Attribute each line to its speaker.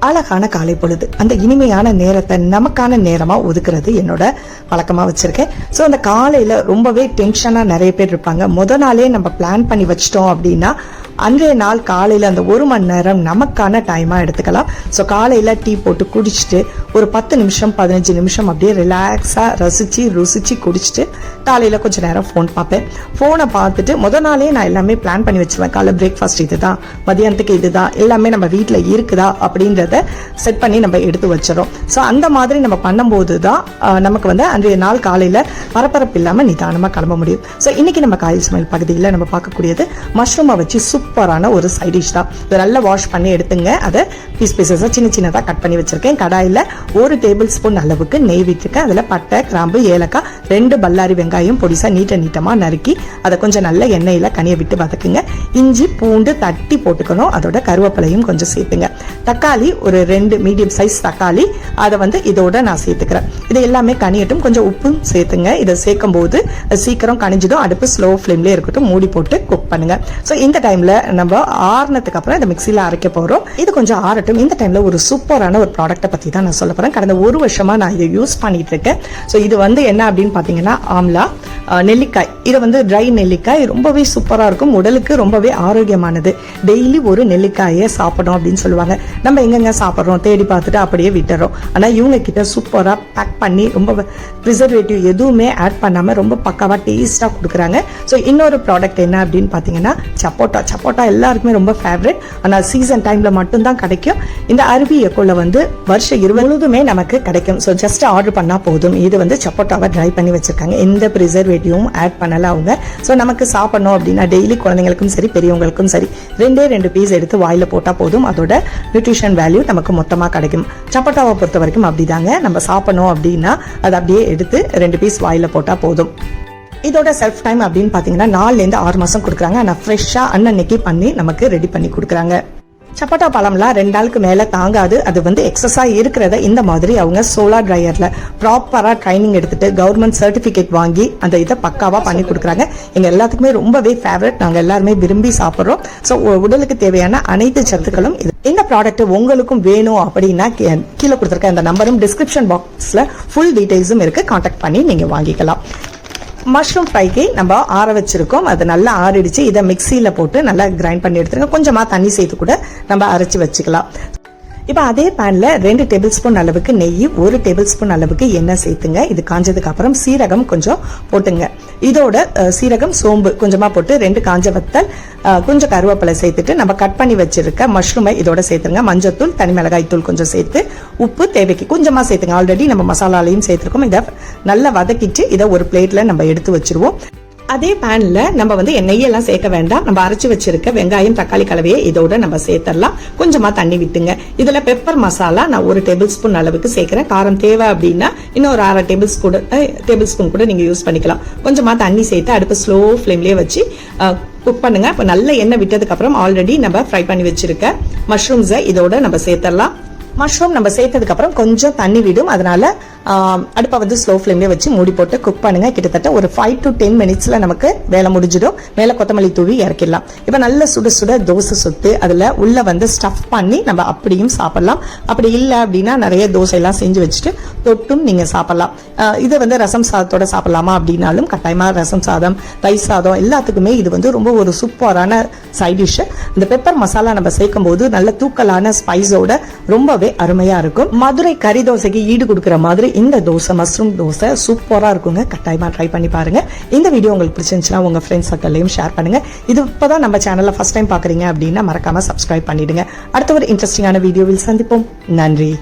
Speaker 1: அழகான காலை பொழுது. அந்த இனிமையான நேரத்தை நமக்கான நேரமா ஒதுக்குறது என்னோட வழக்கமா வச்சிருக்கேன். ஸோ அந்த காலையில ரொம்பவே டென்ஷனா நிறைய பேர் இருப்பாங்க. முத நாளே நம்ம பிளான் பண்ணி வச்சிட்டோம் அப்படின்னா அன்றைய நாள் காலையில அந்த ஒரு மணி நேரம் நமக்கான டைமா எடுத்துக்கலாம். ஸோ காலையில டீ போட்டு குடிச்சிட்டு ஒரு பத்து நிமிஷம் பதினஞ்சு நிமிஷம் அப்படியே ரிலாக்ஸாக ரசித்து ருசிச்சு குடிச்சிட்டு காலையில் கொஞ்சம் நேரம் ஃபோன் பார்ப்பேன். ஃபோனை பார்த்துட்டு முத நாளே நான் எல்லாமே பிளான் பண்ணி வச்சுருவேன். காலைல பிரேக்ஃபாஸ்ட் இதுதான் மதியானத்துக்கு இதுதான் எல்லாமே நம்ம வீட்டில் இருக்குதா அப்படின்றத செட் பண்ணி நம்ம எடுத்து வச்சிடறோம். ஸோ அந்த மாதிரி நம்ம பண்ணும்போது தான் நமக்கு வந்து அன்றைய நாள் காலையில் பரபரப்பு இல்லாமல் நிதானமாக கிளம்ப முடியும். ஸோ இன்றைக்கி நம்ம காயில் சமையல் பகுதியில் நம்ம பார்க்கக்கூடியது மஷ்ரூமை வச்சு சூப்பரான ஒரு சைடிஷ் தான். இதை நல்லா வாஷ் பண்ணி எடுத்துங்க. அதை பீஸ் பீசஸாக சின்ன சின்னதாக கட் பண்ணி வச்சுருக்கேன். கடாயில் ஒரு டேபிள் ஸ்பூன் அளவுக்கு நெய் விட்டுருக்கேன் அதில் பட்டை கிராம்பு ஏலக்காய் ரெண்டு பல்லாரி வெங்காயம் பொடிசா நீட்ட நீட்டமாக நறுக்கி அதை கொஞ்சம் நல்ல எண்ணெயில் கனியை விட்டு வதக்குங்க. இஞ்சி பூண்டு தட்டி போட்டுக்கணும். அதோட கருவேப்பிலையும் கொஞ்சம் சேர்த்துங்க. தக்காளி ஒரு ரெண்டு மீடியம் சைஸ் தக்காளி அதை வந்து இதோட நான் சேர்த்துக்கிறேன். இது எல்லாமே கனியட்டும். கொஞ்சம் உப்பும் சேர்த்துங்க. இதை சேர்க்கும் போது சீக்கிரம் கனிஞ்சதும் அடுப்பு ஸ்லோ ஃப்ளேம்லேயே இருக்கட்டும். மூடி போட்டு குக் பண்ணுங்க. ஸோ இந்த டைமில் நம்ம ஆறுனதுக்கு அப்புறம் இந்த மிக்சியில் அரைக்க போகிறோம் இது கொஞ்சம் ஆறட்டும். இந்த டைமில் ஒரு சூப்பரான ஒரு ப்ராடக்ட்டை பற்றி தான் நான் சொல்ல போகிறேன் கடந்த ஒரு வருஷமா நான் இதை யூஸ் பண்ணிட்டு இருக்கேன் ஸோ இது வந்து என்ன அப்படின்னு பார்த்தீங்கன்னா ஆம்லா நெல்லிக்காய். இது வந்து ட்ரை நெல்லிக்காய். ரொம்பவே சூப்பராக இருக்கும். உடலுக்கு ரொம்பவே ஆரோக்கியமானது. டெய்லி ஒரு நெல்லிக்காயை சாப்பிடணும் அப்படின்னு சொல்லுவாங்க. நம்ம எங்கெங்க சாப்பிட்றோம்? தேடி பார்த்துட்டு அப்படியே விட்டுறோம். ஆனால் இவங்க கிட்ட சூப்பராக பேக் பண்ணி ரொம்ப ப்ரிசர்வேட்டிவ் எதுவுமே ஆட் பண்ணாமல் ரொம்ப பக்காவாக டேஸ்ட்டாக கொடுக்குறாங்க. ஸோ இன்னொரு ப்ராடக்ட் என்ன அப்படின்னு பார்த்தீங்கன்னா சப்போட்டா. சப்போட்டா எல்லாருக்குமே ரொம்ப ஃபேவரட் ஆனால் சீசன் டைமில் மட்டும்தான் கிடைக்கும். இந்த அருவி எக்கோல வந்து வருஷம் இருபதுமே நமக்கு கிடைக்கும். ஸோ ஜஸ்ட் ஆர்டர் பண்ணால் போதும். இது வந்து சப்போட்டாவை ட்ரை பண்ணி வச்சிருக்காங்க. எந்த ப்ரிசர்வேட்டிவும் ஆட் பண்ணல அவங்க. ஸோ நமக்கு சாப்பிடணும் அப்படின்னா டெய்லி குழந்தைங்களுக்கும் சரி பெரியவங்களுக்கும் சரி ரெண்டே ரெண்டு பீஸ் எடுத்து வாயில போட்டால் போதும். அதோட நியூட்ரிஷன் வேல்யூ நமக்கு மொத்தமாக கிடைக்கும். சப்போட்டாவை பொறுத்த வரைக்கும் அப்படிதாங்க. நம்ம சாப்பிடணும் அப்படின்னா அதை அப்படியே எடுத்து ரெண்டு பீஸ் வாயில போட்டால் போதும். இதோட செல்ஃப் டைம் அப்படின்னு பார்த்தீங்கன்னா நாலுலேருந்து ஆறு மாதம் கொடுக்குறாங்க. ஆனால் ஃப்ரெஷ்ஷாக அன்னன்னைக்கு பண்ணி நமக்கு ரெடி பண்ணி கொடுக்குறாங்க. சப்போட்டா பழம்லாம் ரெண்டு நாளுக்கு மேலே தாங்காது. அது வந்து எக்ஸஸாக இருக்கிறத இந்த மாதிரி அவங்க சோலார் ட்ரையரில் ப்ராப்பராக ட்ரைனிங் எடுத்துட்டு கவர்மெண்ட் சர்டிஃபிகேட் வாங்கி அந்த இதை பக்காவாக பண்ணி கொடுக்குறாங்க. எங்கள் எல்லாத்துக்குமே ரொம்பவே ஃபேவரட் நாங்கள் எல்லாருமே விரும்பி சாப்பிட்றோம். ஸோ உடலுக்கு தேவையான அனைத்து சத்துக்களும் இது. இந்த ப்ராடக்ட் உங்களுக்கும் வேணும் அப்படின்னா கீ- கீழே கொடுத்துருக்க அந்த நம்பரும் டிஸ்கிரிப்ஷன் பாக்ஸில் ஃபுல் டீடைல்ஸும் இருக்குது காண்டாக்ட் பண்ணி நீங்கள் வாங்கிக்கலாம். மஷ்ரூம் ஃப்ரைக்கு நம்ம ஆற வச்சிருக்கோம். அது நல்லா ஆறிடுச்சு. இதை மிக்சியில் போட்டு நல்லா கிரைண்ட் பண்ணி எடுத்துருங்க. கொஞ்சமாக தண்ணி சேர்த்து கூட நம்ம அரைச்சி வச்சுக்கலாம். இப்போ அதே பேனில் ரெண்டு டேபிள் ஸ்பூன் அளவுக்கு நெய் ஒரு டேபிள் ஸ்பூன் அளவுக்கு எண்ணெய் சேர்த்துங்க. இது காஞ்சதுக்கு அப்புறம் சீரகம் கொஞ்சம் போட்டுங்க. இதோட சீரகம் சோம்பு கொஞ்சமாக போட்டு ரெண்டு காஞ்ச வத்தல் கொஞ்சம் கருவேப்பிலை சேர்த்துட்டு நம்ம கட் பண்ணி வச்சிருக்க மஷ்ரூமை இதோட சேர்த்துருங்க. மஞ்சத்தூள் தனி மிளகாய் தூள் கொஞ்சம் சேர்த்து உப்பு தேவைக்கு கொஞ்சமாக சேர்த்துங்க. ஆல்ரெடி நம்ம மசாலாலையும் சேர்த்துருக்கோம். இதை நல்லா வதக்கிட்டு இதை ஒரு பிளேட்டில் நம்ம எடுத்து வச்சிருவோம். அதே பேனில் நம்ம வந்து எண்ணெயெல்லாம் சேர்க்க வேண்டாம். நம்ம அரைச்சி வச்சிருக்க வெங்காயம் தக்காளி கலவையை இதோட நம்ம சேர்த்துடலாம் கொஞ்சமாக தண்ணி விட்டுங்க. இதில் பெப்பர் மசாலா நான் ஒரு டேபிள் ஸ்பூன் அளவுக்கு சேர்க்குறேன். காரம் தேவை அப்படின்னா இன்னும் ஒரு அரை டேபிள் ஸ்பூன் டேபிள் ஸ்பூன் கூட நீங்கள் யூஸ் பண்ணிக்கலாம். கொஞ்சமாக தண்ணி சேர்த்து அடுப்பு ஸ்லோ ஃப்ளேம்லேயே வச்சு குக் பண்ணுங்கள் இப்போ நல்ல எண்ணெய் விட்டதுக்கப்புறம் ஆல்ரெடி நம்ம ஃப்ரை பண்ணி வச்சிருக்க மஷ்ரூம்ஸை இதோட நம்ம சேர்த்துடலாம் மஷ்ரூம் நம்ம சேர்த்ததுக்கப்புறம் கொஞ்சம் தண்ணி விடும். அதனால அடுப்பை வந்து ஸ்லோ ஃப்ளேம்லேயே வச்சு மூடி போட்டு குக் பண்ணுங்கள் கிட்டத்தட்ட ஒரு ஃபைவ் டு டென் மினிட்ஸில் நமக்கு வேலை முடிஞ்சிடும். மேலே கொத்தமல்லி தூவி இறக்கிடலாம். இப்போ நல்ல சுட சுட தோசை சுட்டு அதில் உள்ள வந்து ஸ்டஃப் பண்ணி நம்ம அப்படியும் சாப்பிட்லாம். அப்படி இல்லை அப்படின்னா நிறைய தோசையெல்லாம் செஞ்சு வச்சுட்டு தொட்டும் நீங்கள் சாப்பிட்லாம். இதை இது வந்து ரசம் சாதத்தோட சாப்பிட்லாமா அப்படின்னாலும் கட்டாயமாக ரசம் சாதம் ரைஸ் சாதம் எல்லாத்துக்குமே இது வந்து ரொம்ப ஒரு சூப்பரான சைட் டிஷ்ஷு இந்த பெப்பர் மசாலா நம்ம சேர்க்கும் போது நல்ல தூக்கலான ஸ்பைஸோட ரொம்பவே அருமையாக இருக்கும். மதுரை கறி தோசைக்கு ஈடு கொடுக்குற மாதிரி இந்த தோசை மஷ்ரூம் தோசை சூப்பராக இருக்குங்க. கட்டாயமாக ட்ரை பண்ணி பாருங்க. இந்த வீடியோ உங்களுக்கு பிடிச்சிருந்துச்சுன்னா உங்கள் ஃப்ரெண்ட்ஸ் சர்க்கிள்லையும் ஷேர் பண்ணுங்க. இது இப்பதான் நம்ம சேனலில் ஃபஸ்ட் டைம் பார்க்குறீங்க அப்படின்னா மறக்காமல் சப்ஸ்கிரைப் பண்ணிவிடுங்க அடுத்த ஒரு இன்ட்ரெஸ்டிங்கான வீடியோவில் சந்திப்போம். நன்றி.